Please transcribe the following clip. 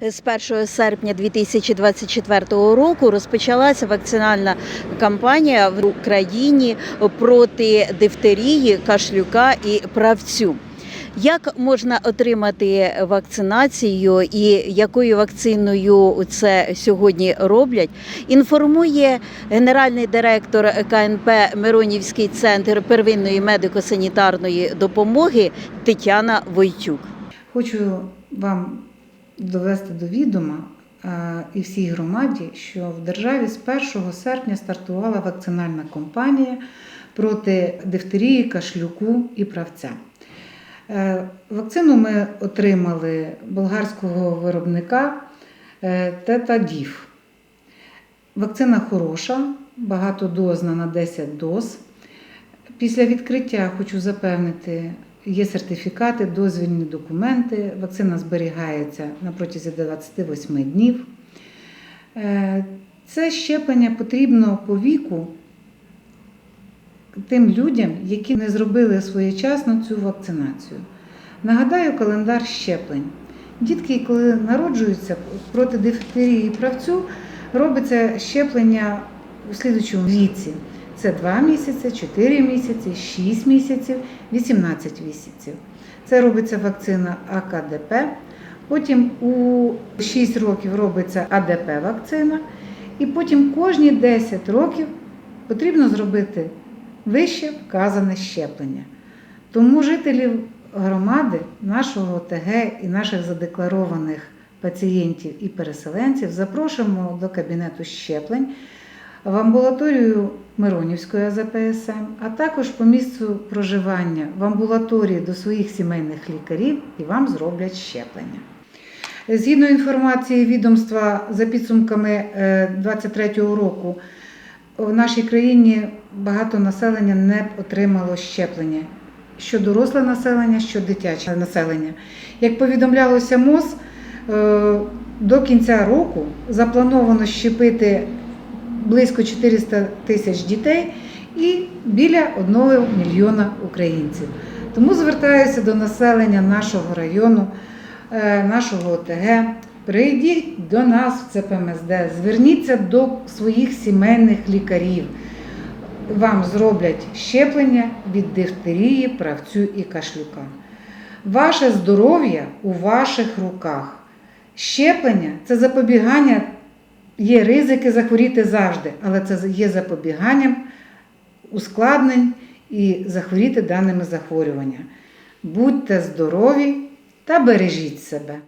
З 1 серпня 2024 року розпочалася вакцинальна кампанія в Україні проти дифтерії, кашлюка і правцю. Як можна отримати вакцинацію і якою вакциною це сьогодні роблять? Інформує генеральний директор КНП Миронівський центр первинної медико-санітарної допомоги Тетяна Войтюк. Хочу вам довести до відома е, і всій громаді, що в державі з 1 серпня стартувала вакцинальна кампанія проти дифтерії, кашлюку і правця. Е, Вакцину ми отримали болгарського виробника е, Тетадів. Вакцина хороша, багатодозна на 10 доз. Після відкриття хочу запевнити, є сертифікати, дозвільні документи. Вакцина зберігається на протязі 28 днів. Е, Це щеплення потрібно по віку тим людям, які не зробили своєчасно цю вакцинацію. Нагадаю календар щеплень. Дітки, коли народжуються проти дифтерії і правцю, робиться щеплення у слідучому віці. Це 2 місяці, 4 місяці, 6 місяців, 18 місяців. Це робиться вакцина АКДП. Потім у 6 років робиться АДП-вакцина. І потім кожні 10 років потрібно зробити вище вказане щеплення. Тому жителів громади, нашого ОТГ і наших задекларованих пацієнтів і переселенців запрошуємо до кабінету щеплень в амбулаторію Миронівської АЗПСМ, а також по місцю проживання в амбулаторії до своїх сімейних лікарів і вам зроблять щеплення. Згідно інформації відомства за підсумками 2023 року, в нашій країні багато населення не отримало щеплення. Що доросле населення, що дитяче населення. Як повідомлялося МОЗ, е, до кінця року заплановано щепити близько 400 тисяч дітей і біля 1 мільйона українців. Тому звертаюся до населення нашого району, е, нашого ОТГ. Прийдіть до нас в ЦПМСД, зверніться до своїх сімейних лікарів. Вам зроблять щеплення від дифтерії, правцю і кашлюка. Ваше здоров'я у ваших руках. Щеплення це запобігання, є ризики захворіти завжди, але це є запобіганням ускладнень і захворіти даними захворювання. Будьте здорові та бережіть себе.